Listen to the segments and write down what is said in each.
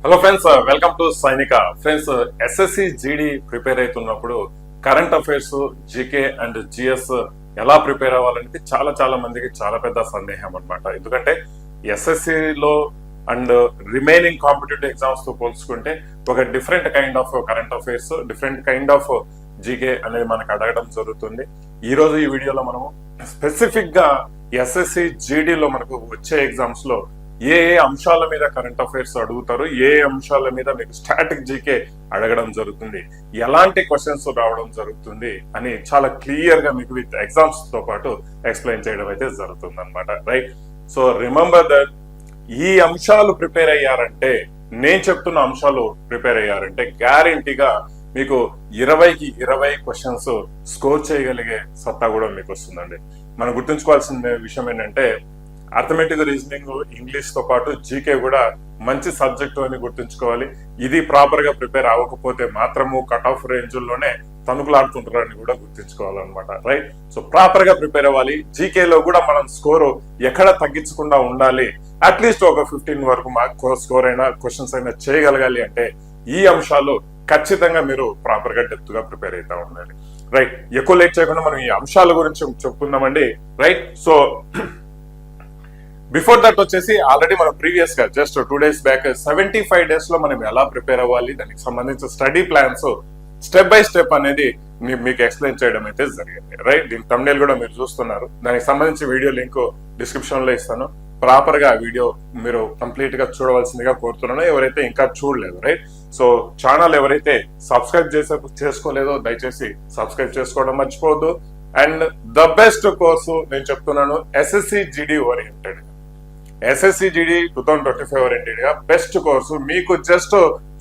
Hello friends welcome to Sainika friends SSC GD prepare అవుతున్నప్పుడు current affairs GK and GS ఎలా prepare అవ్వాలనేది చాలా చాలా మందికి చాలా పెద్ద సందేహం అనమాట ఎందుకంటే ఎస్ఎస్సిలో అండ్ రిమైనింగ్ కాంపిటేటివ్ ఎగ్జామ్స్తో పోల్చుకుంటే ఒక different kind of current affairs different kind of GK అనేది మనకు అడగడం జరుగుతుంది. ఈ రోజు ఈ వీడియోలో మనము స్పెసిఫిక్గా ఎస్ఎస్సి జీడీలో మనకు వచ్చే ఎగ్జామ్స్లో ఏ ఏ అంశాల మీద కరెంట్ అఫైర్స్ అడుగుతారు ఏ అంశాల మీద మీకు స్టాటిక్ జీకే అడగడం జరుగుతుంది ఎలాంటి క్వశ్చన్స్ రావడం జరుగుతుంది అని చాలా క్లియర్గా మీకు విత్ ఎగ్జామ్స్తో పాటు ఎక్స్ప్లెయిన్ చేయడం అయితే జరుగుతుంది అనమాట రైట్ సో రిమెంబర్ దట్ ఈ అంశాలు ప్రిపేర్ అయ్యారంటే నేను చెప్తున్న అంశాలు ప్రిపేర్ అయ్యారంటే గ్యారంటీగా మీకు ఇరవైకి ఇరవై క్వశ్చన్స్ స్కోర్ చేయగలిగే సత్తా కూడా మీకు వస్తుందండి. మనం గుర్తుంచుకోవాల్సిన విషయం ఏంటంటే అర్థమెటిక్ రీజనింగ్ ఇంగ్లీష్తో పాటు జీకే కూడా మంచి సబ్జెక్టు అని గుర్తుంచుకోవాలి. ఇది ప్రాపర్గా ప్రిపేర్ అవ్వకపోతే మాత్రము కట్ ఆఫ్ రేంజ్లోనే తణుకులాడుతుంటారని కూడా గుర్తుంచుకోవాలన్నమాట. రైట్ సో ప్రాపర్గా ప్రిపేర్ అవ్వాలి. జీకేలో కూడా మనం స్కోరు ఎక్కడ తగ్గించకుండా ఉండాలి. అట్లీస్ట్ ఒక ఫిఫ్టీన్ వరకు మార్క్ స్కోర్ అయినా క్వశ్చన్స్ అయినా చేయగలగాలి అంటే ఈ అంశాలు ఖచ్చితంగా మీరు ప్రాపర్గా డెప్త్గా ప్రిపేర్ అవుతా ఉండాలి. రైట్ ఎక్కువ లేట్ చేయకుండా మనం ఈ అంశాల గురించి చెప్పుకుందామండి. రైట్ సో బిఫోర్ దట్ వచ్చేసి ఆల్రెడీ మనం ప్రీవియస్గా just two days back seventy five డేస్లో మనం ఎలా ప్రిపేర్ అవ్వాలి దానికి సంబంధించిన study plans step by step అనేది మీకు ఎక్స్ప్లెయిన్ చేయడం అయితే జరిగింది. రైట్ దీని తమిళ కూడా మీరు చూస్తున్నారు. దానికి సంబంధించి వీడియో లింక్ డిస్క్రిప్షన్లో ఇస్తాను. ప్రాపర్గా వీడియో మీరు కంప్లీట్గా చూడవలసిందిగా కోరుతున్నాను. ఎవరైతే ఇంకా చూడలేదు రైట్ సో ఛానల్ ఎవరైతే సబ్స్క్రైబ్ చేసే చేసుకోలేదో దయచేసి సబ్స్క్రైబ్ చేసుకోవడం మర్చిపోవద్దు. అండ్ ద బెస్ట్ కోర్సు నేను చెప్తున్నాను SSC GD oriented SSC GD two thousand twenty five ఓరియంటెడ్గా best course మీకు జస్ట్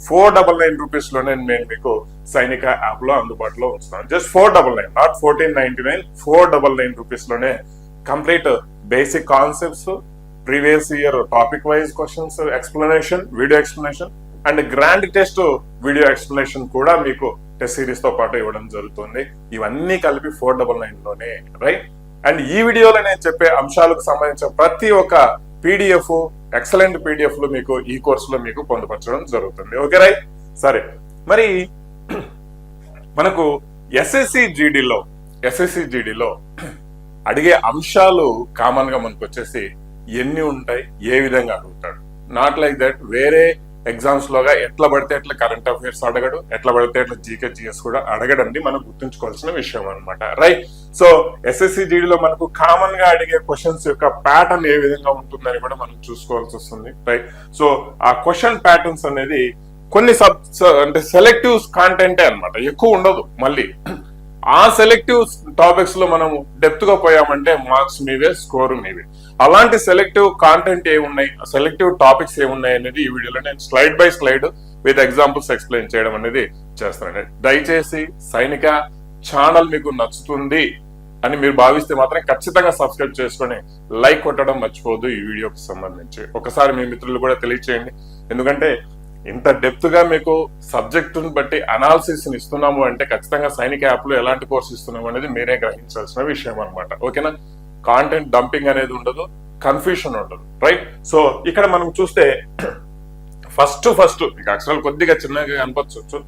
ఫోర్ డబల్ నైన్ రూపీస్లోనే నేను మీకు సైనిక యాప్లో అందుబాటులో ఉంచుతాను. Just four double nine not fourteen ninety nine four double nine రూపీస్లోనే complete basic concepts previous year topic wise questions explanation video explanation and grand test video explanation కూడా మీకు test సిరీస్తో పాటు ఇవ్వడం జరుగుతుంది. ఇవన్నీ కలిపి ఫోర్ డబల్ నైన్లోనే రైట్ అండ్ ఈ వీడియోలో నేను చెప్పే అంశాలకు సంబంధించిన ప్రతి ఒక్క పీడిఎఫ్ ఎక్సలెంట్ పీడిఎఫ్లో మీకు ఈ కోర్సులో మీకు పొందుపరచడం జరుగుతుంది. ఓకే రైట్ సరే. మరి మనకు ఎస్ఎస్సి జీడీలో ఎస్ఎస్సి జీడీలో అడిగే అంశాలు కామన్గా మనకు వచ్చేసి ఎన్ని ఉంటాయి ఏ విధంగా అడుగుతాడు? నాట్ లైక్ దట్ వేరే ఎగ్జామ్స్ లోగా ఎట్లా పడితే ఎట్లా కరెంట్ అఫైర్స్ అడగడు ఎట్లా పడితే ఎట్లా జీకే జిఎస్ కూడా అడగడండి మనం గుర్తుంచుకోవాల్సిన విషయం అనమాట రైట్ సో ఎస్ఎస్సి జీడీలో మనకు కామన్గా అడిగే క్వశ్చన్స్ యొక్క ప్యాటర్న్ ఏ విధంగా ఉంటుందని కూడా మనం చూసుకోవాల్సి వస్తుంది. రైట్ సో ఆ క్వశ్చన్ ప్యాటర్న్స్ అనేది కొన్ని సబ్ అంటే సెలెక్టివ్ కాంటెంటే అనమాట ఎక్కువ ఉండదు మళ్ళీ. ఆ సెలెక్టివ్ టాపిక్స్లో మనం డెప్త్గా పోయామంటే మార్క్స్ మీవే స్కోర్ మీవే. అలాంటి సెలెక్టివ్ కాంటెంట్ ఏమున్నాయి సెలెక్టివ్ టాపిక్స్ ఏమున్నాయి అనేది ఈ వీడియోలో నేను slide by slide with examples explain చేయడం అనేది చేస్తానండి దయచేసి సైనిక ఛానల్ మీకు నచ్చుతుంది అని మీరు భావిస్తే మాత్రం ఖచ్చితంగా సబ్స్క్రైబ్ చేసుకొని లైక్ కొట్టడం మర్చిపోవద్దు ఈ వీడియోకి సంబంధించి. ఒకసారి మీ మిత్రులు కూడా తెలియచేయండి. ఎందుకంటే ఇంత డెప్త్గా మీకు సబ్జెక్టును బట్టి అనాలిసిస్ ఇస్తున్నాము అంటే ఖచ్చితంగా సైనిక యాప్లో ఎలాంటి కోర్స్ ఇస్తున్నాము అనేది మీరే గ్రహించాల్సిన విషయం అనమాట ఓకేనా కాంటెంట్ డంపింగ్ అనేది ఉండదు కన్ఫ్యూషన్ ఉండదు రైట్ సో ఇక్కడ మనం చూస్తే ఫస్ట్ ఫస్ట్ మీకు అక్షరాలు కొద్దిగా చిన్నగా కనపచ్చు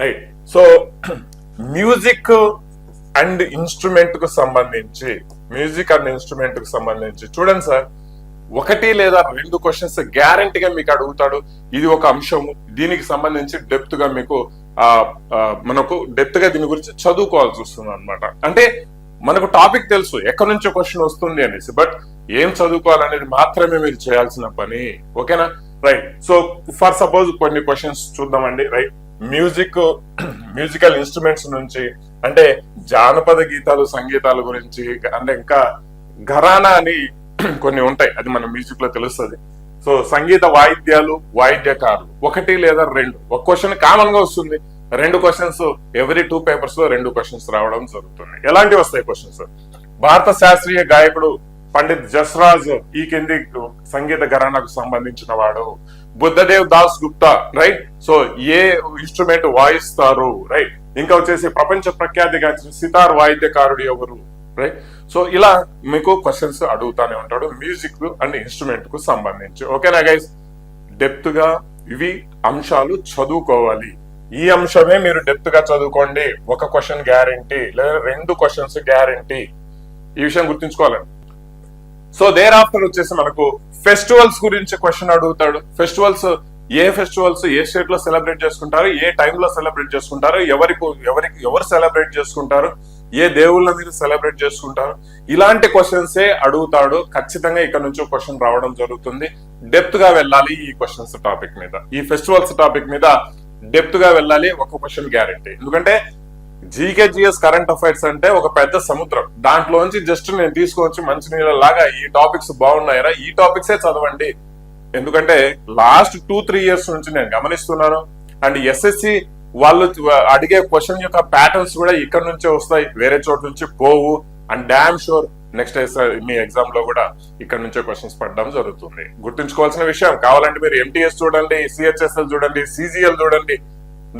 రైట్ సో మ్యూజిక్ అండ్ ఇన్స్ట్రుమెంట్కు సంబంధించి మ్యూజిక్ అండ్ ఇన్స్ట్రుమెంట్కు సంబంధించి చూడండి సార్ ఒకటి లేదా రెండు క్వశ్చన్స్ గ్యారంటీగా మీకు అడుగుతాడు. ఇది ఒక అంశము. దీనికి సంబంధించి డెప్త్గా మీకు ఆ మనకు డెప్త్గా దీని గురించి చదువుకోవాల్సి వస్తుంది అనమాట అంటే మనకు టాపిక్ తెలుసు. ఎక్కడి నుంచో క్వశ్చన్ వస్తుంది అనేసి. బట్ ఏం చదువుకోవాలనేది మాత్రమే మీరు చేయాల్సిన పని. ఓకేనా రైట్ సో ఫర్ సపోజ్ కొన్ని క్వశ్చన్స్ చూద్దామండి. రైట్ మ్యూజిక్ మ్యూజికల్ ఇన్స్ట్రుమెంట్స్ నుంచి అంటే జానపద గీతాలు సంగీతాల గురించి అంటే ఇంకా ఘరానా అని కొన్ని ఉంటాయి. అది మన మ్యూజిక్లో తెలుస్తుంది. సో సంగీత వాయిద్యాలు వాయిద్యకారులు. ఒకటి లేదా రెండు. ఒక క్వశ్చన్ కామన్గా వస్తుంది. రెండు క్వశ్చన్స్ ఎవ్రీ టూ పేపర్స్లో రెండు క్వశ్చన్స్ రావడం జరుగుతుంది. ఎలాంటివి వస్తాయి క్వశ్చన్స్ భారత శాస్త్రీయ గాయకుడు పండిత్ జస్రాజ్ ఈ కింది సంగీత ఘరానాకు సంబంధించిన వాడు. బుద్ధదేవ్ దాస్ గుప్తా రైట్ సో ఏ ఇన్స్ట్రుమెంట్ వాయిస్తారు? రైట్ ఇంకా వచ్చేసి ప్రపంచ ప్రఖ్యాతిగా సితార్ వాయిద్యకారుడు ఎవరు? రైట్ సో ఇలా మీకు క్వశ్చన్స్ అడుగుతానే ఉంటాడు. మ్యూజిక్ అండ్ ఇన్స్ట్రుమెంట్కు సంబంధించి. ఓకేనా గైస్ డెప్త్గా ఇవి అంశాలు చదువుకోవాలి. ఈ అంశమే మీరు డెప్త్గా చదువుకోండి. ఒక క్వశ్చన్ గ్యారంటీ లేదా రెండు క్వశ్చన్స్ గ్యారంటీ ఈ విషయం గుర్తుంచుకోవాలండి. సో దేర్ ఆఫ్టర్ వచ్చేసి మనకు ఫెస్టివల్స్ గురించి క్వశ్చన్ అడుగుతాడు. ఫెస్టివల్స్ ఏ ఫెస్టివల్స్ ఏ స్టేట్లో సెలబ్రేట్ చేసుకుంటారు? ఏ టైంలో సెలబ్రేట్ చేసుకుంటారు? ఎవరికి ఎవరికి ఎవరు సెలబ్రేట్ చేసుకుంటారు? ఏ దేవుళ్ళ మీరు సెలబ్రేట్ చేసుకుంటారు? ఇలాంటి క్వశ్చన్సే అడుగుతాడు. ఖచ్చితంగా ఇక్కడ నుంచి క్వశ్చన్ రావడం జరుగుతుంది. డెప్త్గా వెళ్ళాలి ఈ క్వశ్చన్స్ టాపిక్ మీద. ఈ ఫెస్టివల్స్ టాపిక్ మీద డెప్త్గా వెళ్ళాలి ఒక క్వశ్చన్ గ్యారంటీ. ఎందుకంటే జీకే జిఎస్ కరెంట్ అఫైర్స్ అంటే ఒక పెద్ద సముద్రం. దాంట్లోంచి జస్ట్ నేను తీసుకొచ్చి మంచినీళ్ళ లాగా ఈ టాపిక్స్ బాగున్నాయరా ఈ టాపిక్సే చదవండి. ఎందుకంటే లాస్ట్ టూ త్రీ ఇయర్స్ నుంచి నేను గమనిస్తున్నాను. అండ్ ఎస్ఎస్సి వాళ్ళు అడిగే క్వశ్చన్ యొక్క ప్యాటర్న్స్ కూడా ఇక్కడ నుంచే వస్తాయి వేరే చోట నుంచి పోవు. అండ్ డామ్ షూర్ నెక్స్ట్ మీ ఎగ్జామ్లో కూడా ఇక్కడ నుంచే క్వశ్చన్స్ పడడం జరుగుతుంది. గుర్తుంచుకోవాల్సిన విషయం కావాలంటే మీరు ఎంటీఎస్ చూడండి సిహెచ్ఎస్ఎల్ చూడండి సిజిఎల్ చూడండి.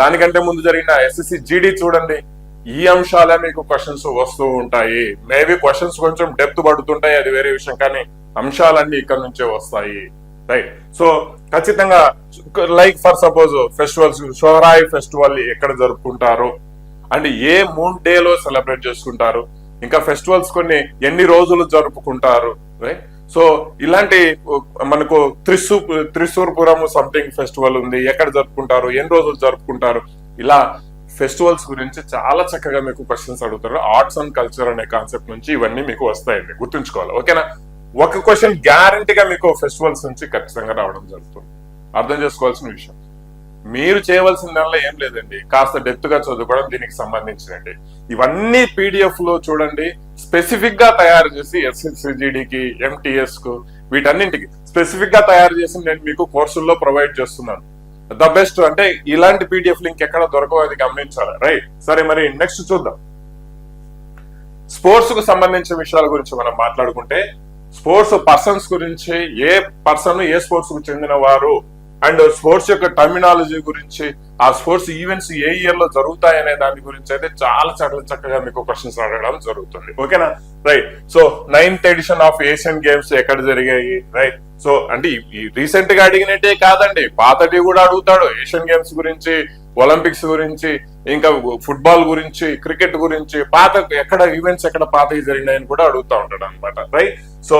దానికంటే ముందు జరిగిన ఎస్ఎస్సి జీడీ చూడండి. ఈ అంశాలే మీకు క్వశ్చన్స్ వస్తూ ఉంటాయి. మేబీ క్వశ్చన్స్ కొంచెం డెప్త్ పడుతుంటాయి అది వేరే విషయం. కానీ అంశాలన్నీ ఇక్కడ నుంచే వస్తాయి. రైట్ సో ఖచ్చితంగా like for suppose festivals షోరాయ్ festival ఎక్కడ జరుపుకుంటారు? అండ్ ఏ మూన్ డే లో సెలబ్రేట్ చేసుకుంటారు? ఇంకా ఫెస్టివల్స్ కొన్ని ఎన్ని రోజులు జరుపుకుంటారు? రైట్ సో ఇలాంటి మనకు త్రిశూ త్రిశూర్పురం సంథింగ్ ఫెస్టివల్ ఉంది. ఎక్కడ జరుపుకుంటారు? ఎన్ని రోజులు జరుపుకుంటారు? ఇలా ఫెస్టివల్స్ గురించి చాలా చక్కగా మీకు క్వశ్చన్స్ అడుగుతారు. ఆర్ట్స్ అండ్ కల్చర్ అనే కాన్సెప్ట్ నుంచి ఇవన్నీ మీకు వస్తాయండి. గుర్తుంచుకోవాలి. ఓకేనా ఒక క్వశ్చన్ గ్యారంటీగా మీకు ఫెస్టివల్స్ నుంచి ఖచ్చితంగా రావడం జరుగుతుంది. అర్థం చేసుకోవాల్సిన విషయం. మీరు చేయవలసిన దానిలో ఏం లేదండి. కాస్త డెప్త్గా చదువుకోవడం దీనికి సంబంధించినండి ఇవన్నీ పీడిఎఫ్లో చూడండి స్పెసిఫిక్గా తయారు చేసి ఎస్ఎస్సిజిడికి ఎంటీఎస్కు వీటన్నింటికి స్పెసిఫిక్గా తయారు చేసి నేను మీకు కోర్సుల్లో ప్రొవైడ్ చేస్తున్నాను. ద బెస్ట్ అంటే ఇలాంటి పీడిఎఫ్ లింక్ ఎక్కడ దొరకవు అది గమనించాలి. రైట్. సరే మరి నెక్స్ట్ చూద్దాం. స్పోర్ట్స్కు సంబంధించిన విషయాల గురించి మనం మాట్లాడుకుంటే స్పోర్ట్స్ పర్సన్స్ గురించి ఏ పర్సన్ ఏ స్పోర్ట్స్కు చెందిన వారు అండ్ స్పోర్ట్స్ యొక్క టర్మినాలజీ గురించి ఆ స్పోర్ట్స్ ఈవెంట్స్ ఏ ఇయర్లో జరుగుతాయి అనే దాని గురించి అయితే చాలా చక్కగా చక్కగా మీకు క్వశ్చన్స్ అడగడం జరుగుతుంది. ఓకేనా? Right so ninth edition of Asian games ఎక్కడ జరిగాయి? రైట్ సో అంటే రీసెంట్గా అడిగినట్టే కాదండి. పాతటి కూడా అడుగుతాడు. ఏషియన్ గేమ్స్ గురించి ఒలింపిక్స్ గురించి ఇంకా ఫుట్బాల్ గురించి క్రికెట్ గురించి పాత ఎక్కడ ఈవెంట్స్ ఎక్కడ పాత జరిగినాయని కూడా అడుగుతా ఉంటాడు అనమాట రైట్ సో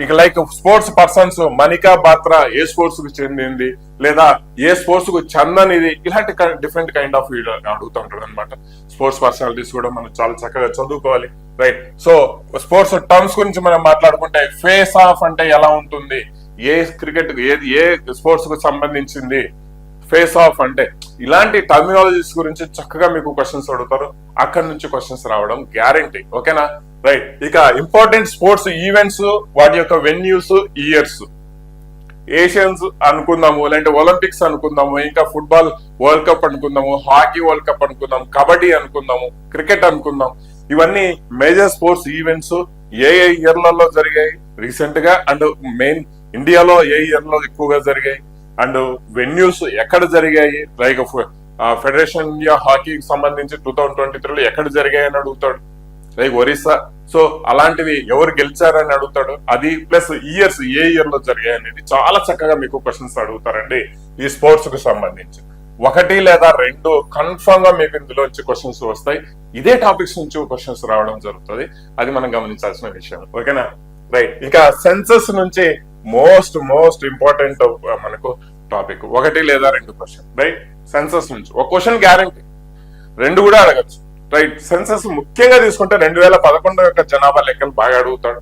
ఇక like sports persons Manika Batra ఏ స్పోర్ట్స్కు చెందింది లేదా ఏ స్పోర్ట్స్కు చందనిది ఇలాంటి డిఫరెంట్ కైండ్ ఆఫ్ అడుగుతూ ఉంటాడు అనమాట స్పోర్ట్స్ పర్సనాలిటీస్ కూడా మనం చాలా చక్కగా చదువుకోవాలి రైట్ సో స్పోర్ట్స్ టర్మ్స్ గురించి మనం మాట్లాడుకుంటే ఫేస్ ఆఫ్ అంటే ఎలా ఉంటుంది? ఏ క్రికెట్ ఏది ఏ స్పోర్ట్స్కు సంబంధించింది? ఫేస్ ఆఫ్ అంటే ఇలాంటి టర్మినాలజీస్ గురించి చక్కగా మీకు క్వశ్చన్స్ అడుగుతారు. అక్కడి నుంచి క్వశ్చన్స్ రావడం గ్యారంటీ ఓకేనా రైట్ ఇక ఇంపార్టెంట్ స్పోర్ట్స్ ఈవెంట్స్ వాటి యొక్క వెన్యూస్ ఇయర్స్ ఏషియన్స్ అనుకుందాము లేదంటే ఒలింపిక్స్ అనుకుందాము ఇంకా ఫుట్బాల్ వరల్డ్ కప్ అనుకుందాము హాకీ వరల్డ్ కప్ అనుకుందాం కబడ్డీ అనుకుందాము క్రికెట్ అనుకుందాం. ఇవన్నీ మేజర్ స్పోర్ట్స్ ఈవెంట్స్ ఏ ఏ ఇయర్లలో జరిగాయి? రీసెంట్గా అండ్ మెయిన్ ఇండియాలో ఏ ఇయర్లో ఎక్కువగా జరిగాయి? అండ్ వెన్యూస్ ఎక్కడ జరిగాయి? లైక్ ఫెడరేషన్ ఇండియా హాకీకి సంబంధించి టూ థౌజండ్ ట్వంటీ త్రీలో ఎక్కడ జరిగాయి అని అడుగుతాడు. లైక్ ఒరిస్సా. సో అలాంటివి ఎవరు గెలిచారని అడుగుతాడు. అది ప్లస్ ఇయర్స్ ఏ ఇయర్లో జరిగాయి అనేది చాలా చక్కగా మీకు క్వశ్చన్స్ అడుగుతారండి ఈ స్పోర్ట్స్కు సంబంధించి. ఒకటి లేదా రెండు కన్ఫర్మ్గా మీకు ఇందులోంచి క్వశ్చన్స్ వస్తాయి. ఇదే టాపిక్స్ నుంచి క్వశ్చన్స్ రావడం జరుగుతుంది. అది మనం గమనించాల్సిన విషయం. ఓకేనా? రైట్ ఇంకా సెన్సస్ నుంచి మోస్ట్ మోస్ట్ ఇంపార్టెంట్ మనకు టాపిక్ ఒకటి లేదా రెండు క్వశ్చన్ రైట్ సెన్సస్ నుంచి. ఒక క్వశ్చన్ గ్యారంటీ రెండు కూడా అడగచ్చు. రైట్ సెన్సస్ ముఖ్యంగా తీసుకుంటే రెండు వేల పదకొండు యొక్క జనాభా లెక్కలు బాగా అడుగుతాడు.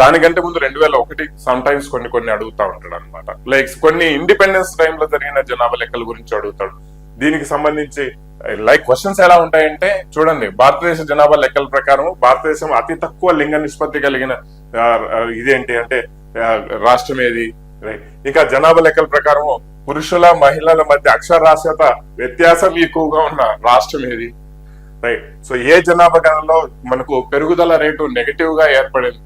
దానికంటే ముందు రెండు వేల ఒకటి సమ్ టైమ్స్ కొన్ని కొన్ని అడుగుతా ఉంటాడు అనమాట లైక్ కొన్ని ఇండిపెండెన్స్ టైంలో జరిగిన జనాభా లెక్కల గురించి అడుగుతాడు. దీనికి సంబంధించి లైక్ క్వశ్చన్స్ ఎలా ఉంటాయంటే చూడండి భారతదేశ జనాభా లెక్కల ప్రకారం భారతదేశం అతి తక్కువ లింగ నిష్పత్తి కలిగిన ఇదేంటి అంటే రాష్ట్రం ఏది? రైట్ ఇంకా జనాభా లెక్కల ప్రకారం పురుషుల మహిళల మధ్య అక్షరాస్యత వ్యత్యాసం ఎక్కువగా ఉన్న రాష్ట్రం ఏది? రైట్ సో ఏ జనాభా గణనలో మనకు పెరుగుదల రేటు నెగటివ్గా ఏర్పడింది?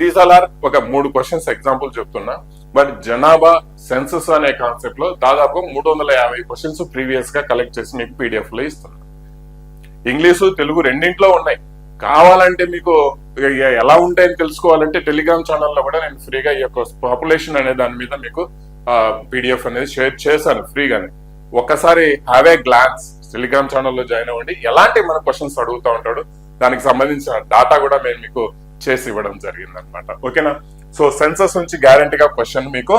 దీస్ ఆల్ ఆర్ ఒక మూడు క్వశ్చన్స్ ఎగ్జాంపుల్ చెప్తున్నా. బట్ జనాభా సెన్సస్ అనే కాన్సెప్ట్లో దాదాపు మూడు వందల యాభై క్వశ్చన్స్ ప్రీవియస్గా కలెక్ట్ చేసి మీకు పీడిఎఫ్లో ఇస్తున్నా. ఇంగ్లీషు తెలుగు రెండింట్లో ఉన్నాయి. కావాలంటే మీకు ఎలా ఉంటాయని తెలుసుకోవాలంటే టెలిగ్రామ్ ఛానల్లో కూడా నేను ఫ్రీగా ఈ యొక్క పాపులేషన్ అనే దాని మీద మీకు పీడిఎఫ్ అనేది షేర్ చేశాను ఫ్రీగానే. ఒక్కసారి హ్యావ్ ఏ గ్లాన్స్ టెలిగ్రామ్ ఛానల్లో జాయిన్ అవ్వండి. ఎలాంటి మన క్వశ్చన్స్ అడుగుతూ ఉంటాడు దానికి సంబంధించిన డాటా కూడా మేము మీకు చేసి ఇవ్వడం జరిగింది అనమాట ఓకేనా సో సెన్సస్ నుంచి గ్యారంటీగా క్వశ్చన్ మీకు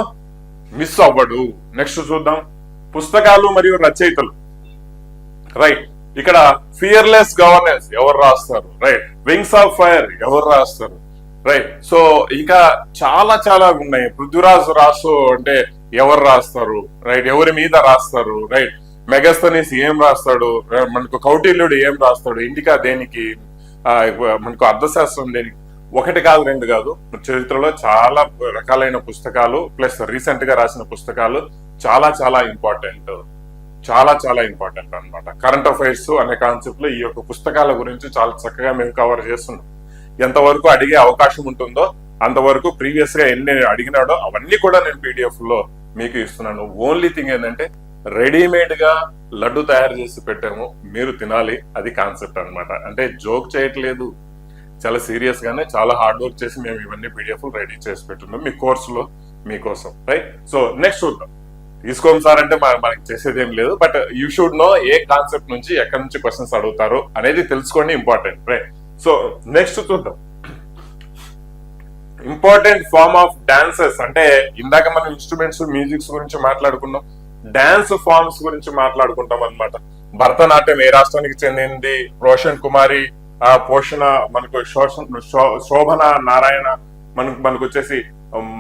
మిస్ అవ్వడు. నెక్స్ట్ చూద్దాం. పుస్తకాలు మరియు రచయితలు. రైట్ ఇక్కడ ఫియర్లెస్ గవర్నెన్స్ ఎవరు రాస్తారు? రైట్ వింగ్స్ ఆఫ్ ఫైర్ ఎవరు రాస్తారు? రైట్ సో ఇంకా చాలా చాలా ఉన్నాయి. పృథ్వీరాజ్ రాసు అంటే ఎవరు రాస్తారు? రైట్ ఎవరి మీద రాస్తారు? రైట్ మెగస్తనీస్ ఏం రాస్తాడు. మనకు కౌటిల్యుడు ఏం రాస్తాడు? ఇండికా దేనికి? మనకు అర్థశాస్త్రం దేనికి? ఒకటి కాదు రెండు కాదు. చరిత్రలో చాలా రకాలైన పుస్తకాలు ప్లస్ రీసెంట్గా రాసిన పుస్తకాలు చాలా చాలా ఇంపార్టెంట్. చాలా చాలా ఇంపార్టెంట్ అనమాట కరెంట్ అఫైర్స్ అనే కాన్సెప్ట్లో ఈ యొక్క పుస్తకాల గురించి చాలా చక్కగా మేము కవర్ చేస్తున్నాం. ఎంతవరకు అడిగే అవకాశం ఉంటుందో అంతవరకు ప్రీవియస్గా ఎన్ని అడిగినాడో అవన్నీ కూడా నేను పీడిఎఫ్లో మీకు ఇస్తున్నాను. ఓన్లీ థింగ్ ఏంటంటే రెడీమేడ్గా లడ్డు తయారు చేసి పెట్టాము మీరు తినాలి అది కాన్సెప్ట్ అనమాట అంటే జోక్ చేయట్లేదు. చాలా సీరియస్ గానే చాలా హార్డ్ వర్క్ చేసి మేము ఇవన్నీ పీడిఎఫ్ రెడీ చేసి పెట్టున్నాం. మీ కోర్సులో మీకోసం రైట్ సో నెక్స్ట్ చూద్దాం. తీసుకోం సార్ అంటే మనకి చేసేది ఏం లేదు. But you should know a concept నుంచి ఎక్కడి నుంచి క్వశ్చన్స్ అడుగుతారు అనేది తెలుసుకోండి ఇంపార్టెంట్ రైట్ సో నెక్స్ట్ చూద్దాం. ఇంపార్టెంట్ ఫార్మ్ ఆఫ్ డాన్సెస్ అంటే ఇందాక మనం ఇన్స్ట్రుమెంట్స్ మ్యూజిక్స్ గురించి మాట్లాడుకున్నాం. డాన్స్ ఫార్మ్స్ గురించి మాట్లాడుకుంటాం అన్నమాట. భరతనాట్యం ఏ రాష్ట్రానికి చెందింది? రోషన్ కుమారి ఆ పోషణ మనకు శోభన నారాయణ మనకు మనకు వచ్చేసి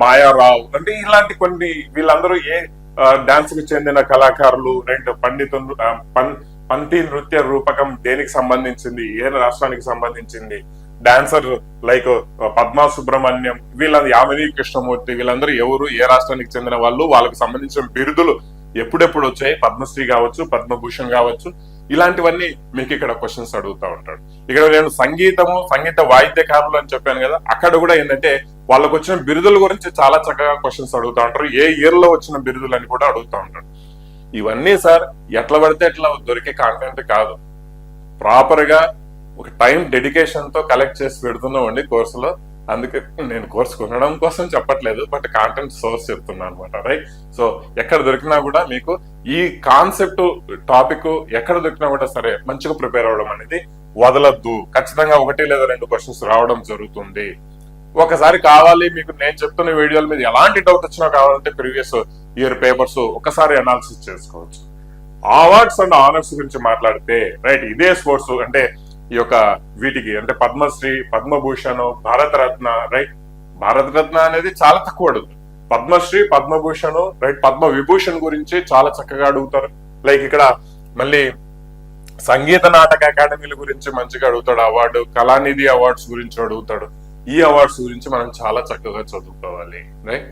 మాయారావు. అంటే ఇలాంటి కొన్ని వీళ్ళందరూ ఏ డాన్స్కి చెందిన కళాకారులు రెండు పండితులు పం- పంతి నృత్య రూపకం దేనికి సంబంధించింది? ఏ రాష్ట్రానికి సంబంధించింది? డాన్సర్ లైక్ పద్మా సుబ్రహ్మణ్యం వీళ్ళ యామిని కృష్ణమూర్తి వీళ్ళందరూ ఎవరు ఏ రాష్ట్రానికి చెందిన వాళ్ళు వాళ్ళకి సంబంధించిన బిరుదులు ఎప్పుడెప్పుడు వచ్చాయి? పద్మశ్రీ కావచ్చు పద్మభూషణ్ కావచ్చు. ఇలాంటివన్నీ మీకు ఇక్కడ క్వశ్చన్స్ అడుగుతా ఉంటాడు. ఇక్కడ నేను సంగీతము సంగీత వాయిద్యకారులు అని చెప్పాను కదా అక్కడ కూడా ఏంటంటే వాళ్ళకు వచ్చిన బిరుదుల గురించి చాలా చక్కగా క్వశ్చన్స్ అడుగుతా ఉంటారు. ఏ ఇయర్లో వచ్చిన బిరుదులు అని కూడా అడుగుతా ఉంటాడు. ఇవన్నీ సార్ ఎట్లా పడితే ఎట్లా దొరికే కాంటెంట్ కాదు. ప్రాపర్గా ఒక టైం డెడికేషన్తో కలెక్ట్ చేసి పెడుతున్నాం అండి కోర్సులో అందుకే నేను కోర్స్ కొనడం కోసం చెప్పట్లేదు బట్ కాంటెంట్ సోర్స్ చెప్తున్నాను అనమాట రైట్ సో ఎక్కడ దొరికినా కూడా మీకు ఈ కాన్సెప్ట్ టాపిక్ ఎక్కడ దొరికినా కూడా సరే మంచిగా ప్రిపేర్ అవ్వడం అనేది వదలద్దు. ఖచ్చితంగా ఒకటి లేదా రెండు క్వశ్చన్స్ రావడం జరుగుతుంది. ఒకసారి కావాలి మీకు నేను చెప్తున్న వీడియోల మీద ఎలాంటి డౌట్ వచ్చినా కావాలంటే ప్రీవియస్ ఇయర్ పేపర్స్ ఒకసారి అనాలిసిస్ చేసుకోవచ్చు. అవార్డ్స్ అండ్ ఆనర్స్ గురించి మాట్లాడితే రైట్ ఇదే స్పోర్ట్స్ అంటే ఈ యొక్క వీటికి అంటే పద్మశ్రీ పద్మభూషణ్ భారతరత్న రైట్ భారతరత్న అనేది చాలా తక్కువ అడుగుతుంది పద్మశ్రీ పద్మభూషణ్ రైట్ పద్మ విభూషణ్ గురించి చాలా చక్కగా అడుగుతారు. లైక్ ఇక్కడ మళ్ళీ సంగీత నాటక అకాడమీల గురించి మంచిగా అడుగుతాడు. అవార్డు కళానిధి అవార్డ్స్ గురించి అడుగుతాడు. ఈ అవార్డ్స్ గురించి మనం చాలా చక్కగా చదువుకోవాలి రైట్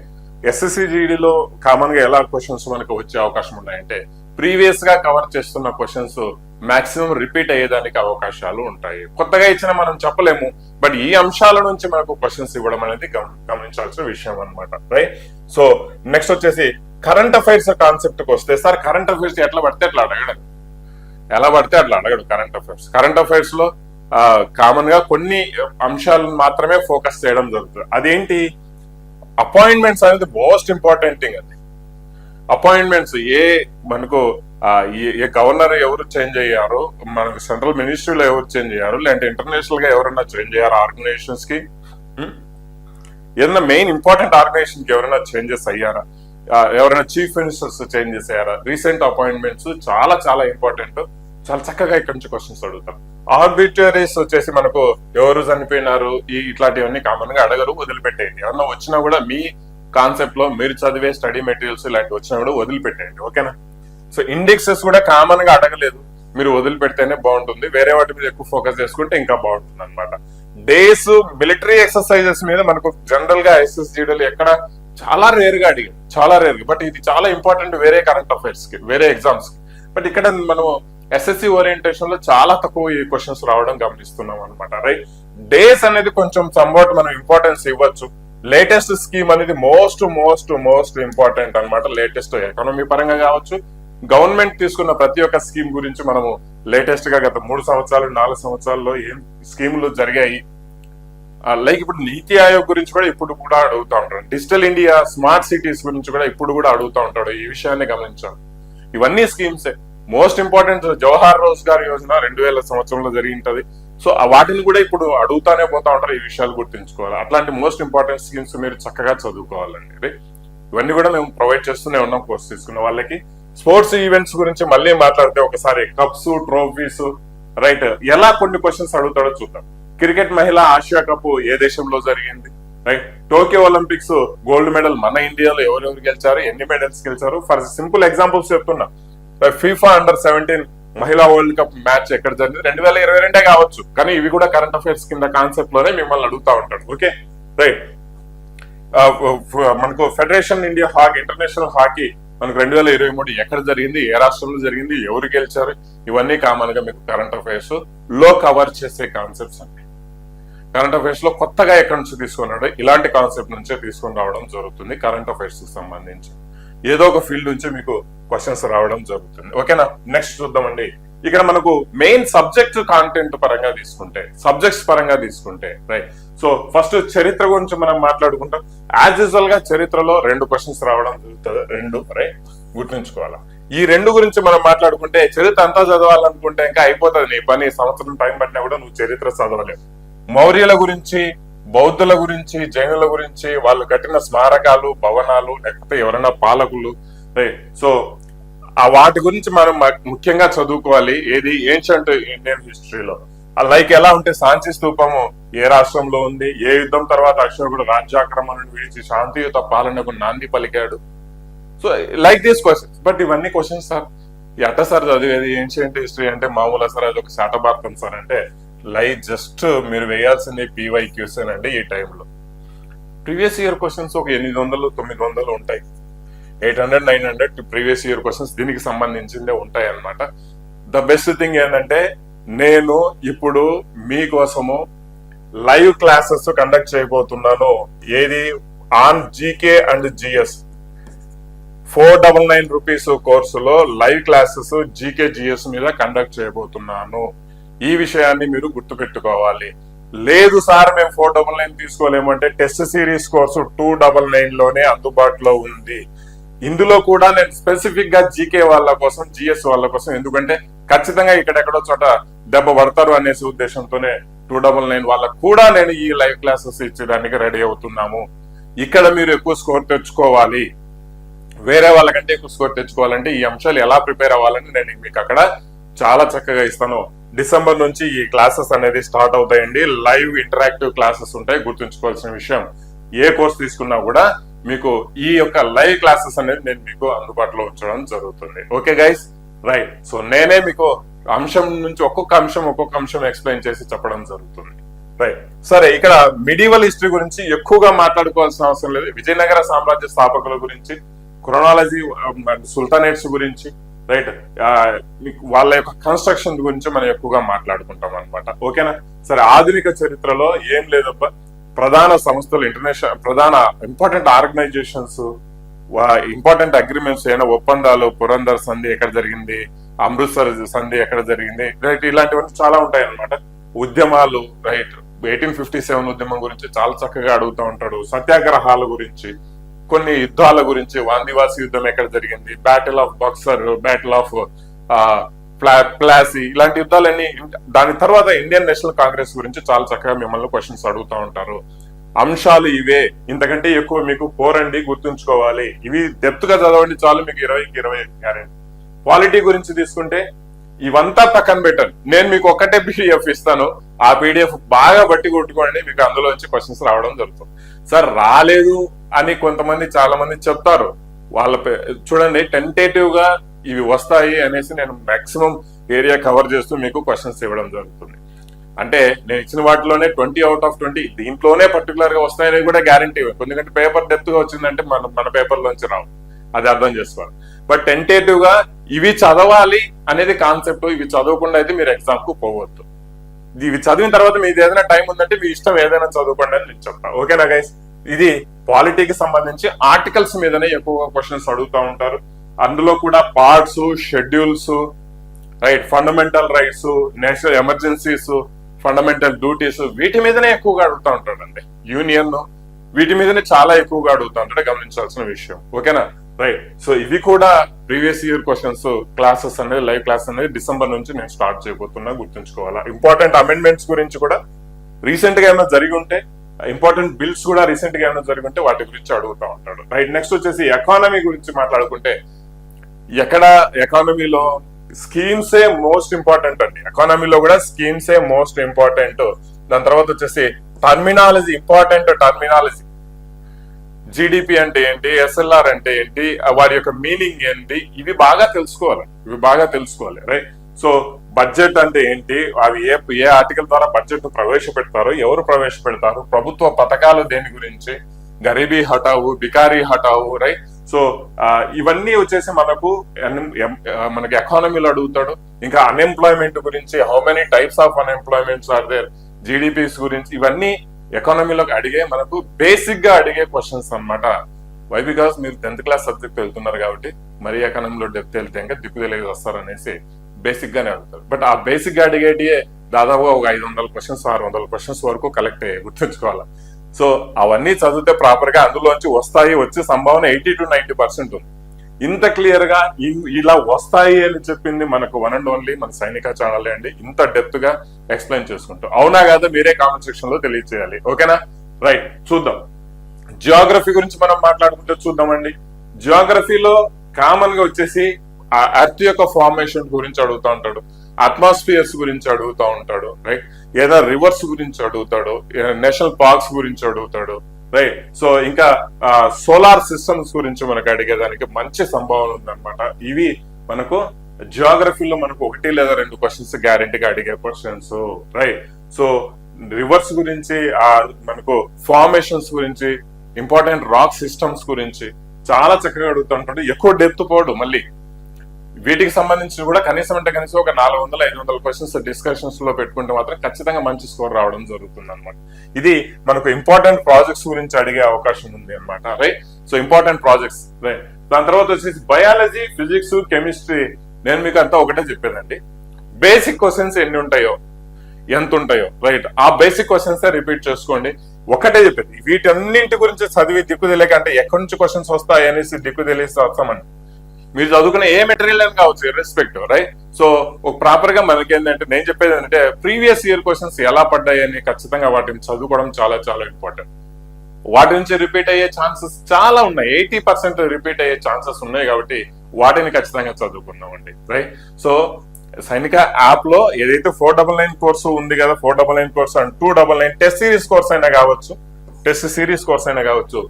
ఎస్ఎస్సిజిడిలో కామన్గా ఎలా క్వశ్చన్స్ మనకు వచ్చే అవకాశం ఉన్నాయంటే ప్రీవియస్గా కవర్ చేస్తున్న క్వశ్చన్స్ మాక్సిమం రిపీట్ అయ్యేదానికి అవకాశాలు ఉంటాయి. కొత్తగా ఇచ్చిన మనం చెప్పలేము బట్ ఈ అంశాల నుంచి మనకు క్వశ్చన్స్ ఇవ్వడం అనేది గమనించాల్సిన విషయం అన్నమాట రైట్ సో నెక్స్ట్ వచ్చేసి కరెంట్ అఫైర్స్ కాన్సెప్ట్కి వస్తే సార్ కరెంట్ అఫైర్స్ ఎట్లా పడితే అట్లా అడగడం. ఎలా పడితే అట్లా అడగడు కరెంట్ అఫైర్స్ కరెంట్ అఫైర్స్లో కామన్గా కొన్ని అంశాలను మాత్రమే ఫోకస్ చేయడం జరుగుతుంది. అదేంటి? అపాయింట్మెంట్స్ అనేది మోస్ట్ ఇంపార్టెంట్ థింగ్ అది అపాయింట్మెంట్స్ ఏ మనకు ఏ- ఏ గవర్నర్ ఎవరు చేంజ్ అయ్యారు మనకు సెంట్రల్ మినిస్ట్రీలో ఎవరు చేంజ్ అయ్యారు లేదంటే ఇంటర్నేషనల్గా ఎవరైనా చేంజ్ అయ్యారు ఆర్గనైజేషన్స్కి ఏదైనా మెయిన్ ఇంపార్టెంట్ ఆర్గనైజేషన్కి ఎవరైనా చేంజెస్ అయ్యారా? ఎవరైనా చీఫ్ మినిస్టర్స్ చేంజెస్ అయ్యారా? రీసెంట్ అపాయింట్మెంట్స్ చాలా చాలా ఇంపార్టెంట్. చాలా చక్కగా ఇక్కడ నుంచి క్వశ్చన్స్ అడుగుతారు ఆర్బిటరీస్ వచ్చేసి మనకు ఎవరు చనిపోయినారు ఈ ఇట్లాంటివన్నీ కామన్గా అడగరు వదిలిపెట్టేయండి. ఏమన్నా వచ్చినా కూడా మీ కాన్సెప్ట్లో మీరు చదివే స్టడీ మెటీరియల్స్ ఇలాంటివి వచ్చినా కూడా వదిలిపెట్టేయండి ఓకేనా? సో ఇండెక్సెస్ కూడా కామన్గా అడగలేదు. మీరు వదిలిపెడితేనే బాగుంటుంది. వేరే వాటి మీద ఎక్కువ ఫోకస్ చేసుకుంటే ఇంకా బాగుంటుంది అనమాట డేస్ మిలిటరీ ఎక్సర్సైజెస్ మీద మనకు జనరల్గా ఎస్ఎస్జీడీలు ఎక్కడ చాలా రేర్గా అడిగారు. చాలా రేర్గా. బట్ ఇది చాలా ఇంపార్టెంట్ వేరే కరెంట్ అఫైర్స్కి వేరే ఎగ్జామ్స్కి. బట్ ఇక్కడ మనం ఎస్ఎస్సి ఓరియంటేషన్లో చాలా తక్కువ ఈ క్వశ్చన్స్ రావడం గమనిస్తున్నాం అనమాట రైట్ డేస్ అనేది కొంచెం సంవాట్ మనం ఇంపార్టెన్స్ ఇవ్వచ్చు. లేటెస్ట్ స్కీమ్ అనేది మోస్ట్ మోస్ట్ మోస్ట్ ఇంపార్టెంట్ అన్నమాట. లేటెస్ట్ ఎకానమీ పరంగా కావచ్చు. గవర్నమెంట్ తీసుకున్న ప్రతి ఒక్క స్కీమ్ గురించి మనము లేటెస్ట్గా గత మూడు సంవత్సరాలు నాలుగు సంవత్సరాల్లో ఏం స్కీములు జరిగాయి. లైక్ ఇప్పుడు నీతి ఆయోగ్ గురించి కూడా ఇప్పుడు కూడా అడుగుతా ఉంటాడు డిజిటల్ ఇండియా స్మార్ట్ సిటీస్ గురించి కూడా ఇప్పుడు కూడా అడుగుతా ఉంటాడు. ఈ విషయాన్ని గమనించాలి. ఇవన్నీ schemes. Most important Jawahar Rozgar Yojana రెండు వేల సంవత్సరంలో జరిగింటది సో ఆ వాటిని కూడా ఇప్పుడు అడుగుతానే పోతా ఉంటారు ఈ విషయాలు గుర్తుంచుకోవాలి అట్లాంటి మోస్ట్ ఇంపార్టెంట్ స్కీమ్స్ మీరు చక్కగా చదువుకోవాలండి ఇవన్నీ కూడా మేము ప్రొవైడ్ చేస్తూనే ఉన్నాం కోర్స్ తీసుకున్న వాళ్ళకి. స్పోర్ట్స్ ఈవెంట్స్ గురించి మళ్ళీ మాట్లాడితే ఒకసారి కప్స్ ట్రోఫీస్ రైట్ ఎలా కొన్ని క్వశ్చన్స్ అడుగుతాడో చూద్దాం. క్రికెట్ మహిళా ఆసియా కప్ ఏ దేశంలో జరిగింది right Tokyo Olympics gold medal మన ఇండియాలో ఎవరెవరు గెలిచారు ఎన్ని మెడల్స్ గెలిచారు? ఫర్ సింపుల్ ఎగ్జాంపుల్స్ చెప్తున్నా. ఫీఫా అండర్ సెవెంటీన్ మహిళా వరల్డ్ కప్ మ్యాచ్ ఎక్కడ జరిగింది రెండు వేల ఇరవై రెండే కావచ్చు. కానీ ఇవి కూడా కరెంట్ అఫైర్స్ కింద కాన్సెప్ట్లోనే మిమ్మల్ని అడుగుతా ఉంటాడు. ఓకే? రైట్. మనకు federation India hockey international hockey మనకు రెండు వేల ఇరవై మూడు ఎక్కడ జరిగింది ఏ రాష్ట్రంలో జరిగింది ఎవరు గెలిచారు ఇవన్నీ కామన్గా మీకు కరెంట్ అఫైర్స్లో కవర్ చేసే కాన్సెప్ట్స్ అండి. కరెంట్ అఫైర్స్లో కొత్తగా ఎక్కడి నుంచి తీసుకున్నాడు ఇలాంటి కాన్సెప్ట్ నుంచే తీసుకుని రావడం జరుగుతుంది కరెంట్ అఫైర్స్కి సంబంధించి. ఏదో ఒక ఫీల్డ్ నుంచి మీకు క్వశ్చన్స్ రావడం జరుగుతుంది. ఓకేనా నెక్స్ట్ చూద్దామండి. ఇక్కడ మనకు మెయిన్ సబ్జెక్ట్ కాంటెంట్ పరంగా తీసుకుంటే సబ్జెక్ట్స్ పరంగా తీసుకుంటే రైట్ సో ఫస్ట్ చరిత్ర గురించి మనం మాట్లాడుకుంటాం. యాజ్ యూజువల్గా చరిత్రలో రెండు క్వశ్చన్స్ రావడం జరుగుతుంది. రెండు రైట్ గుర్తుంచుకోవాలా? ఈ రెండు గురించి మనం మాట్లాడుకుంటే చరిత్ర అంతా చదవాలనుకుంటే ఇంకా అయిపోతుంది. నీ పని సంవత్సరం టైం పట్టినా కూడా నువ్వు చరిత్ర చదవలేవు. మౌర్యుల గురించి బౌద్ధుల గురించి జైనుల గురించి వాళ్ళు కట్టిన స్మారకాలు భవనాలు లేకపోతే ఎవరైనా పాలకులు సో ఆ వాటి గురించి మనం ముఖ్యంగా చదువుకోవాలి. ఏది ఏన్షంట్ ఇండియన్ హిస్టరీలో లైక్ ఎలా ఉంటే శాంతి స్తూపము ఏ రాష్ట్రంలో ఉంది ఏ యుద్ధం తర్వాత అశోకుడు రాజ్యాక్రమణను విడిచి శాంతియుత పాలనకు నాంది పలికాడు. So like these questions but ఇవన్నీ క్వశ్చన్స్ సార్ ఎట్ట సార్ చదివేది ఏన్షియంట్ హిస్టరీ అంటే మామూలు సార్ అది ఒక శాటభారతం సార్ అంటే లై జస్ట్ మీరు వేయాల్సింది పీవై క్యూసెన్ అండి ఈ టైంలో ప్రీవియస్ ఇయర్ క్వశ్చన్స్ ఒక ఎనిమిది వందలు తొమ్మిది వందలు ఉంటాయి. Eight hundred nine hundred previous year questions దీనికి సంబంధించిందే ఉంటాయి అనమాట ద బెస్ట్ థింగ్ ఏంటంటే నేను ఇప్పుడు మీకోసము లైవ్ క్లాసెస్ కండక్ట్ చేయబోతున్నాను. ఏది? On GK and GS four double nine rupees కోర్సులో లైవ్ క్లాసెస్ జీకే జిఎస్ మీద కండక్ట్ చేయబోతున్నాను. ఈ విషయాన్ని మీరు గుర్తుపెట్టుకోవాలి. లేదు సార్ మేము four double nine తీసుకోలేమంటే test series course two double నైన్లోనే అందుబాటులో ఉంది. ఇందులో కూడా నేను స్పెసిఫిక్గా జీకే వాళ్ళ కోసం జిఎస్ వాళ్ళ కోసం ఎందుకంటే ఖచ్చితంగా ఇక్కడెక్కడో చోట దెబ్బ పడతారు అనేసి ఉద్దేశంతోనే టూ డబల్ నైన్ వాళ్ళకు కూడా నేను ఈ లైవ్ క్లాసెస్ ఇచ్చడానికి రెడీ అవుతున్నాము. ఇక్కడ మీరు ఎక్కువ స్కోర్ తెచ్చుకోవాలి. వేరే వాళ్ళకంటే ఎక్కువ స్కోర్ తెచ్చుకోవాలంటే ఈ అంశాలు ఎలా ప్రిపేర్ అవ్వాలని నేను మీకు అక్కడ చాలా చక్కగా ఇస్తాను. డిసెంబర్ నుంచి ఈ క్లాసెస్ అనేది స్టార్ట్ అవుతాయండి. లైవ్ ఇంటరాక్టివ్ క్లాసెస్ ఉంటాయి గుర్తుంచుకోవాల్సిన విషయం. ఏ కోర్స్ తీసుకున్నా కూడా మీకు ఈ యొక్క లైవ్ క్లాసెస్ అనేది నేను మీకు అందుబాటులో ఉంచడం జరుగుతుంది. Okay guys? రైట్. సో నేనే మీకు అంశం నుంచి ఒక్కొక్క అంశం ఒక్కొక్క అంశం ఎక్స్ప్లెయిన్ చేసి చెప్పడం జరుగుతుంది. రైట్. సరే ఇక్కడ మిడివల్ హిస్టరీ గురించి ఎక్కువగా మాట్లాడుకోవాల్సిన అవసరం లేదు. విజయనగర సామ్రాజ్య స్థాపకుల గురించి క్రొనాలజీ సుల్తానేట్స్ um, గురించి రైట్. వాళ్ళ యొక్క కన్స్ట్రక్షన్ గురించి మనం ఎక్కువగా మాట్లాడుకుంటాం అనమాట ఓకేనా? సరే ఆధునిక చరిత్రలో ఏం లేదబ్బా. ప్రధాన సంస్థలు ఇంటర్నేషనల్ ప్రధాన ఇంపార్టెంట్ ఆర్గనైజేషన్స్ ఇంపార్టెంట్ అగ్రిమెంట్స్ ఏమైనా ఒప్పందాలు పురందర్ సంధి ఎక్కడ జరిగింది అమృత్సర్ సంధి ఎక్కడ జరిగింది రైట్ ఇలాంటివన్నీ చాలా ఉంటాయన్నమాట ఉద్యమాలు రైట్ ఎయిటీన్ ఫిఫ్టీ సెవెన్ ఉద్యమం గురించి చాలా చక్కగా అడుగుతూ ఉంటాడు. సత్యాగ్రహాల గురించి కొన్ని యుద్ధాల గురించి వాందివాసి యుద్ధం ఎక్కడ జరిగింది battle of Buxar battle of Plassey ఇలాంటి యుద్ధాలన్నీ దాని తర్వాత ఇండియన్ నేషనల్ కాంగ్రెస్ గురించి చాలా చక్కగా మిమ్మల్ని క్వశ్చన్స్ అడుగుతూ ఉంటారు. అంశాలు ఇవే. ఇంతకంటే ఎక్కువ మీకు పోరండి గుర్తుంచుకోవాలి. ఇవి డెప్త్గా చదవండి చాలు మీకు ఇరవైకి ఇరవై గ్యారెంటీ క్వాలిటీ గురించి తీసుకుంటే ఇవంతా పక్కన పెట్టండి. నేను మీకు ఒక్కటే పీడిఎఫ్ ఇస్తాను. ఆ పీడిఎఫ్ బాగా బట్టి కొట్టుకోండి మీకు అందులోంచి క్వశ్చన్స్ రావడం జరుగుతుంది. సార్ రాలేదు అని కొంతమంది చాలా మంది చెప్తారు. వాళ్ళ పే- చూడండి టెంటేటివ్గా ఇవి వస్తాయి అనేసి నేను మాక్సిమం ఏరియా కవర్ చేస్తూ మీకు క్వశ్చన్స్ ఇవ్వడం జరుగుతుంది. అంటే నేను ఇచ్చిన వాటిలోనే ట్వంటీ అవుట్ ఆఫ్ ట్వంటీ దీంట్లోనే పర్టికులర్గా వస్తాయని కూడా గ్యారంటీ ఎందుకంటే పేపర్ డెప్త్గా వచ్చిందంటే మన మన పేపర్ లోంచి రావు. అది అర్థం చేసుకోవాలి. బట్ టెంటేటివ్గా ఇవి చదవాలి అనేది కాన్సెప్ట్ ఇవి చదవకుండా అయితే మీరు ఎగ్జామ్కు పోవద్దు. ఇవి చదివిన తర్వాత మీది ఏదైనా టైం ఉందంటే మీ ఇష్టం ఏదైనా చదువుకోండి అని నేను చెప్తాను ఓకేనా గైస్ ఇది పాలిటీకి సంబంధించి ఆర్టికల్స్ మీదనే ఎక్కువగా క్వశ్చన్స్ అడుగుతూ ఉంటారు. అందులో కూడా parts schedules right fundamental rights national emergencies fundamental duties వీటి మీదనే ఎక్కువగా అడుగుతూ ఉంటాడండి. యూనియన్ వీటి మీదనే చాలా ఎక్కువగా అడుగుతూ ఉంటాడు గమనించాల్సిన విషయం. ఓకేనా? రైట్ సో ఇవి కూడా ప్రీవియస్ ఇయర్ క్వశ్చన్స్ క్లాసెస్ అనేది లైవ్ క్లాస్ అనేది డిసెంబర్ నుంచి నేను స్టార్ట్ చేయబోతున్నా గుర్తుంచుకోవాలా? ఇంపార్టెంట్ అమెండ్మెంట్స్ గురించి కూడా రీసెంట్గా ఏమైనా జరిగి ఉంటే ఇంపార్టెంట్ బిల్స్ కూడా రీసెంట్గా ఏమైనా జరిగి ఉంటే వాటి గురించి అడుగుతా ఉంటాడు. రైట్ నెక్స్ట్ వచ్చేసి ఎకానమీ గురించి మాట్లాడుకుంటే ఎక్కడ ఎకానమీలో స్కీమ్సే మోస్ట్ ఇంపార్టెంట్ అండి. ఎకానమీలో కూడా స్కీమ్సే మోస్ట్ ఇంపార్టెంట్ దాని తర్వాత వచ్చేసి టర్మినాలజీ ఇంపార్టెంట్ టర్మినాలజీ జీడిపి అంటే ఏంటి? ఎస్ఎల్ఆర్ అంటే ఏంటి? వారి యొక్క మీనింగ్ ఏంటి? ఇవి బాగా తెలుసుకోవాలి. ఇవి బాగా తెలుసుకోవాలి రైట్ సో బడ్జెట్ అంటే ఏంటి? అవి ఏ ఏ ఆర్టికల్ ద్వారా బడ్జెట్ ప్రవేశపెడతారు? ఎవరు ప్రవేశపెడతారు? ప్రభుత్వ పథకాలు దేని గురించి? గరీబీ హటావు బికారీ హటావు రైట్ సో ఇవన్నీ వచ్చేసి మనకు మనకి ఎకానమీలో అడుగుతాడు. ఇంకా అన్ఎంప్లాయ్మెంట్ గురించి how many types of unemployments are there GDPs గురించి ఇవన్నీ ఎకానమీలోకి అడిగే మనకు బేసిక్గా అడిగే క్వశ్చన్స్ అన్నమాట. వై బికాస్ మీరు టెన్త్ క్లాస్ సబ్జెక్ట్ వెళ్తున్నారు కాబట్టి మరి ఎకానమీలో డెప్త్ వెళ్తే ఇంకా దిక్కు తెలియదు వస్తారనేసి బేసిక్ గానే అడుగుతారు. బట్ ఆ బేసిక్గా అడిగేటియే దాదాపుగా ఒక ఐదు వందల క్వశ్చన్స్ ఆరు వందల క్వశ్చన్స్ వరకు కలెక్ట్ అయ్యాయి గుర్తుంచుకోవాలి? సో అవన్నీ చదివితే ప్రాపర్గా అందులోంచి వస్తాయి వచ్చే సంభావన ఎయిటీ టు నైన్టీ పర్సెంట్ ఉంది. ఇంత క్లియర్గా ఇలా వస్తాయి అని చెప్పింది మనకు వన్ అండ్ ఓన్లీ మన సైనిక ఛానల్ అండి. ఇంత డెప్త్గా ఎక్స్ప్లెయిన్ చేసుకుంటాం. అవునా కాదా మీరే కామెంట్ సెక్షన్లో తెలియజేయాలి ఓకేనా రైట్ చూద్దాం. జియోగ్రఫీ గురించి మనం మాట్లాడుకుంటే చూద్దామండి. జియోగ్రఫీలో కామన్గా వచ్చేసి ఆ ఎర్త్ యొక్క ఫార్మేషన్ గురించి అడుగుతూ ఉంటాడు. అట్మాస్ఫియర్స్ గురించి అడుగుతూ ఉంటాడు. రైట్ ఏదో రివర్స్ గురించి అడుగుతాడు. నేషనల్ పార్క్స్ గురించి అడుగుతాడు. రైట్ సో ఇంకా సోలార్ సిస్టమ్స్ గురించి మనకు అడిగేదానికి మంచి సంభావన ఉందన్నమాట. ఇవి మనకు జియోగ్రఫీలో మనకు ఒకటి లేదా రెండు క్వశ్చన్స్ గ్యారంటీగా అడిగే క్వశ్చన్స్ రైట్ సో రివర్స్ గురించి ఆ మనకు ఫార్మేషన్స్ గురించి ఇంపార్టెంట్ రాక్ సిస్టమ్స్ గురించి చాలా చక్కగా అడుగుతుంటాడు. ఎక్కువ డెప్త్ పోడు మళ్ళీ. వీటికి సంబంధించి కూడా కనీసం అంటే కనీసం ఒక నాలుగు వందల ఐదు వందల క్వశ్చన్స్ డిస్కషన్స్లో పెట్టుకుంటే మాత్రం ఖచ్చితంగా మంచి స్కోర్ రావడం జరుగుతుంది అనమాట ఇది మనకు ఇంపార్టెంట్ ప్రాజెక్ట్స్ గురించి అడిగే అవకాశం ఉంది అనమాట right so important projects right దాని తర్వాత వచ్చేసి బయాలజీ ఫిజిక్స్ కెమిస్ట్రీ నేను మీకు అంతా ఒకటే చెప్పేదండి బేసిక్ క్వశ్చన్స్ ఎన్ని ఉంటాయో ఎంత ఉంటాయో రైట్ ఆ బేసిక్ క్వశ్చన్స్ రిపీట్ చేసుకోండి. ఒకటే చెప్పేది వీటన్నింటి గురించి చదివి దిక్కు తెలియక అంటే ఎక్కడి నుంచి క్వశ్చన్స్ వస్తాయి అనేసి దిక్కు తెలియసి వస్తామండి మీరు చదువుకునే ఏ మెటీరియల్ అని కావచ్చు రెస్పెక్ట్ రైట్ సో ఒక ప్రాపర్గా మనకి ఏంటంటే నేను చెప్పేది ఏంటంటే ప్రీవియస్ ఇయర్ క్వశ్చన్స్ ఎలా పడ్డాయి అని ఖచ్చితంగా వాటిని చదువుకోవడం చాలా చాలా ఇంపార్టెంట్ వాటి నుంచి రిపీట్ అయ్యే ఛాన్సెస్ చాలా ఉన్నాయి. ఎయిటీ పర్సెంట్ రిపీట్ అయ్యే ఛాన్సెస్ ఉన్నాయి కాబట్టి వాటిని ఖచ్చితంగా చదువుకున్నామండి రైట్ సో సైనిక యాప్లో ఏదైతే ఫోర్ డబల్ నైన్ కోర్సు ఉంది కదా four double nine course and two double nine test series course అయినా కావచ్చు టెస్ట్ సిరీస్ కోర్స్ అయినా కావచ్చు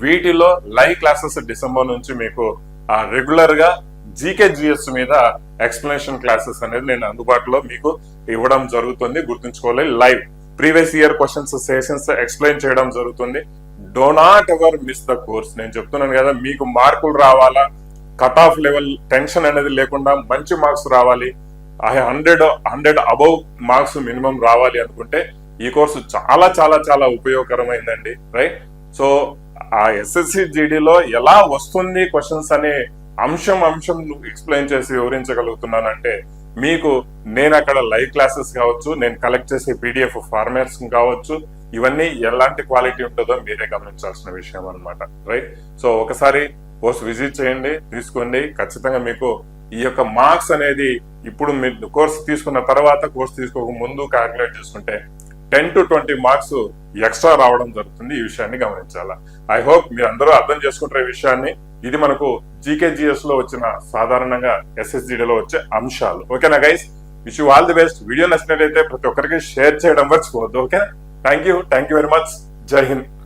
వీటిలో లైవ్ క్లాసెస్ డిసెంబర్ నుంచి మీకు రెగ్యులర్గా జీకేజిఎస్ మీద ఎక్స్ప్లెనేషన్ క్లాసెస్ అనేది నేను అందుబాటులో మీకు ఇవ్వడం జరుగుతుంది గుర్తుంచుకోవాలి. Live previous year questions sessions explain చేయడం జరుగుతుంది. Do not ever miss the course నేను చెప్తున్నాను కదా మీకు మార్కులు రావాలా? కట్ ఆఫ్ లెవెల్ టెన్షన్ అనేది లేకుండా మంచి మార్క్స్ రావాలి. Hundred hundred above marks minimum రావాలి అనుకుంటే ఈ కోర్సు చాలా చాలా చాలా ఉపయోగకరమైందండి రైట్ సో ఆ ఎస్ఎస్సి జీడీలో ఎలా వస్తుంది క్వశ్చన్స్ అనే అంశం అంశం ఎక్స్ప్లెయిన్ చేసి వివరించగలుగుతున్నానంటే మీకు నేను అక్కడ లైవ్ క్లాసెస్ కావచ్చు నేను కలెక్ట్ చేసే పీడిఎఫ్ ఫార్మాట్స్ కావచ్చు ఇవన్నీ ఎలాంటి క్వాలిటీ ఉంటుందో మీరే గమనించాల్సిన విషయం అన్నమాట. రైట్ సో ఒకసారి కోర్స్ విజిట్ చేయండి తీసుకోండి. ఖచ్చితంగా మీకు ఈ యొక్క మార్క్స్ అనేది ఇప్పుడు మీరు కోర్స్ తీసుకున్న తర్వాత కోర్స్ తీసుకోక ముందు క్యాల్కులేట్ చేసుకుంటే ten to twenty marks extra రావడం జరుగుతుంది ఈ విషయాన్ని గమనించాలా? ఐ హోప్ మీరు అందరూ అర్థం చేసుకుంటారు ఈ విషయాన్ని. ఇది మనకు జీకేజీఎస్లో వచ్చిన సాధారణంగా ఎస్ఎస్జిడిలో వచ్చే అంశాలు. ఓకేనా guys wish you all the best video నచ్చినట్లయితే ప్రతి ఒక్కరికి షేర్ చేయడం మర్చిపోవద్దు. Okay thank you thank you very much జై హింద్